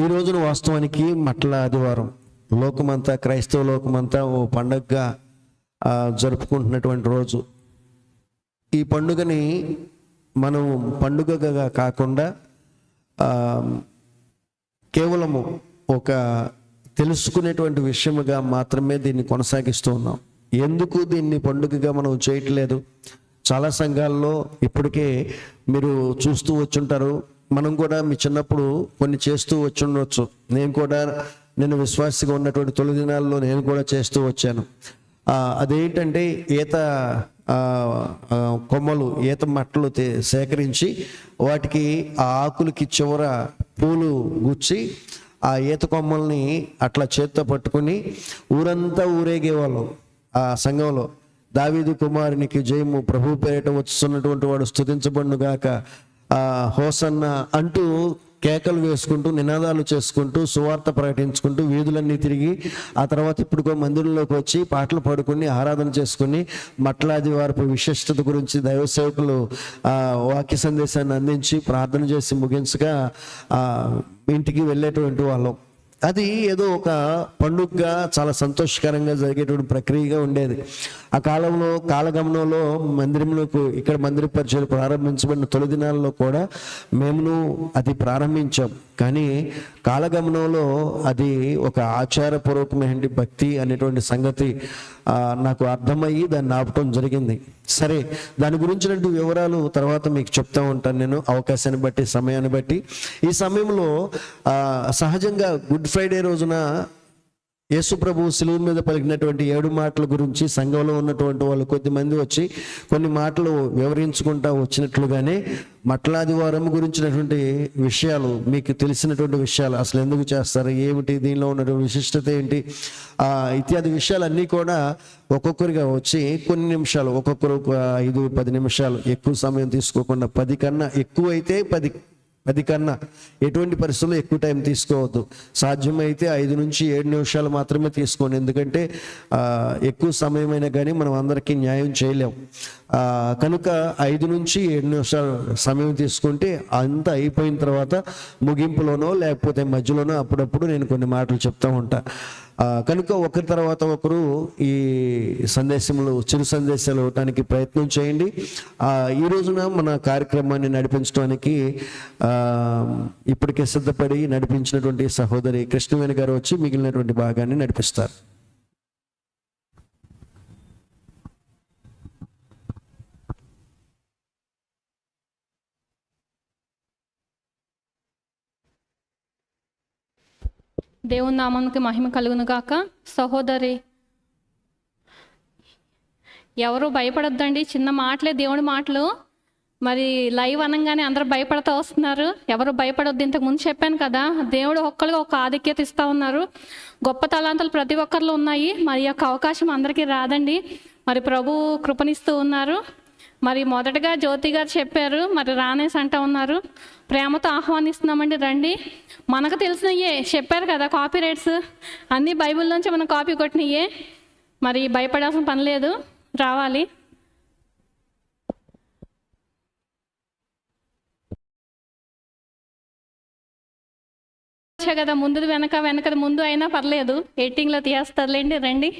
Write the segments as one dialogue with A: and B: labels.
A: ఈ రోజున వాస్తవానికి మట్ల ఆదివారం. లోకమంతా క్రైస్తవ లోకమంతా ఓ పండగగా జరుపుకుంటున్నటువంటి రోజు. ఈ పండుగని మనం పండుగగా కాకుండా కేవలము ఒక తెలుసుకునేటువంటి విషయముగా మాత్రమే దీన్ని కొనసాగిస్తూ ఉన్నాం. ఎందుకు దీన్ని పండుగగా మనం చేయట్లేదు? చాలా సంఘాల్లో ఇప్పటికే మీరు చూస్తూ వచ్చుంటారు. మనం కూడా మీ చిన్నప్పుడు కొన్ని చేస్తూ వచ్చి ఉండొచ్చు నేను కూడా నేను విశ్వాసిగా ఉన్నటువంటి తొలి దినాల్లో నేను కూడా చేస్తూ వచ్చాను. అదేంటంటే ఈత కొమ్మలు ఈత మట్టలు సేకరించి వాటికి ఆ ఆకులకి చివర పూలు గుచ్చి ఆ ఈత కొమ్మల్ని అట్లా చేత్తో పట్టుకుని ఊరంతా ఊరేగేవాళ్ళం ఆ సంఘంలో. దావీదు కుమారునికి జయము ప్రభు పేరిట వచ్చుతున్నటువంటి వాడు స్థుతించబడును గాక హోసన్న అంటూ కేకలు వేసుకుంటూ నినాదాలు చేసుకుంటూ సువార్త ప్రకటించుకుంటూ వీధులన్నీ తిరిగి ఆ తర్వాత ఇప్పుడు మందిరంలోకి వచ్చి పాటలు పాడుకుని ఆరాధన చేసుకుని మట్లాది వారి విశిష్టత గురించి దైవ సేవకులు వాక్య సందేశాన్ని అందించి ప్రార్థన చేసి ముగించగా ఇంటికి వెళ్ళేటువంటి వాళ్ళం. అది ఏదో ఒక పండుగగా చాలా సంతోషకరంగా జరిగేటువంటి ప్రక్రియగా ఉండేది. ఆ కాలంలో కాలగమనంలో మందిరంలోకి ఇక్కడ మందిర పరిచయాలు ప్రారంభించబడిన తొలి దినాల్లో కూడా మేమును అది ప్రారంభించాం. కానీ కాలగమనంలో అది ఒక ఆచారపూర్వకమైన భక్తి అనేటువంటి సంగతి నాకు అర్థమయ్యి దాన్ని ఆపటం జరిగింది. సరే దాని గురించినటువంటి వివరాలు తర్వాత మీకు చెప్తా ఉంటాను నేను అవకాశాన్ని బట్టి సమయాన్ని బట్టి. ఈ సమయంలో సహజంగా గుడ్ ఫ్రైడే రోజున యేసుప్రభు శిలువు మీద పలికినటువంటి ఏడు మాటల గురించి సంఘంలో ఉన్నటువంటి వాళ్ళు కొద్దిమంది వచ్చి కొన్ని మాటలు వివరించుకుంటా వచ్చినట్లుగానే మట్లాదివారం గురించినటువంటి విషయాలు మీకు తెలిసినటువంటి విషయాలు అసలు ఎందుకు చేస్తారు ఏమిటి దీనిలో ఉన్నటువంటి విశిష్టత ఏంటి ఆ ఇత్యాది విషయాలన్నీ కూడా ఒక్కొక్కరిగా వచ్చి కొన్ని నిమిషాలు ఒక్కొక్కరు ఒక ఐదు పది నిమిషాలు ఎక్కువ సమయం తీసుకోకుండా పది కన్నా ఎక్కువ అయితే పది అది కన్నా ఎటువంటి పరిస్థితుల్లో ఎక్కువ టైం తీసుకోవద్దు. సాధ్యమైతే ఐదు నుంచి ఏడు నిమిషాలు మాత్రమే తీసుకోండి. ఎందుకంటే ఎక్కువ సమయమైనా కానీ మనం అందరికీ న్యాయం చేయలేం. కనుక ఐదు నుంచి ఏడు నిమిషాలు సమయం తీసుకుంటే అంతా అయిపోయిన తర్వాత ముగింపులోనో లేకపోతే మధ్యలోనో అప్పుడప్పుడు నేను కొన్ని మాటలు చెప్తూ ఉంటాను కనుక ఒకరి తర్వాత ఒకరు ఈ సందేశములు చిరు సందేశాలు ఇవ్వటానికి ప్రయత్నం చేయండి. ఈ రోజున మన కార్యక్రమాన్ని నడిపించడానికి ఇప్పటికే సిద్ధపడి నడిపించినటువంటి సహోదరి కృష్ణవేణి గారు వచ్చి మిగిలినటువంటి భాగాన్ని నడిపిస్తారు.
B: దేవుని నామానికి మహిమ కలుగును గాక. సహోదరి ఎవరు భయపడొద్దండి? చిన్న మాటలే దేవుడి మాటలు. మరి లైవ్ అనగానే అందరూ భయపడతా వస్తున్నారు. ఎవరు భయపడొద్దు? ఇంతకు ముందు చెప్పాను కదా దేవుడు ఒక్కరికి ఒక ఆధిక్యత ఇస్తూ ఉన్నారు. గొప్ప తలాంతలు ప్రతి ఒక్కరిలో ఉన్నాయి. మరి యొక్క అవకాశం అందరికీ రాదండి. మరి ప్రభు కృపనిస్తూ ఉన్నారు. మరి మొదటగా జ్యోతి గారు చెప్పారు మరి రానేసి అంటా ఉన్నారు. ప్రేమతో ఆహ్వానిస్తున్నామండి రండి. మనకు తెలిసినయే చెప్పారు కదా కాపీ రైట్స్ అన్నీ బైబిల్లోంచి మనం కాపీ కొట్టినయే. మరి భయపడాల్సిన పని లేదు రావాలి. కదా ముందుది వెనక వెనకది ముందు అయినా పర్లేదు. ఎయిటింగ్లో తీయేస్తారులేండి రండి.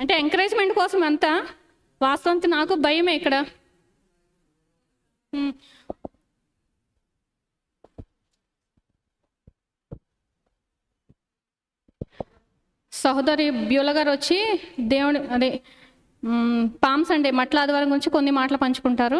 B: అంటే ఎంకరేజ్మెంట్ కోసం అంతా వాస్తవానికి నాకు భయమే ఇక్కడ. సహోదరి బ్యూల గారు వచ్చి దేవుని అదే పామ్స్ అండి మట్ల ఆదివారం గురించి కొన్ని మాటలు పంచుకుంటారు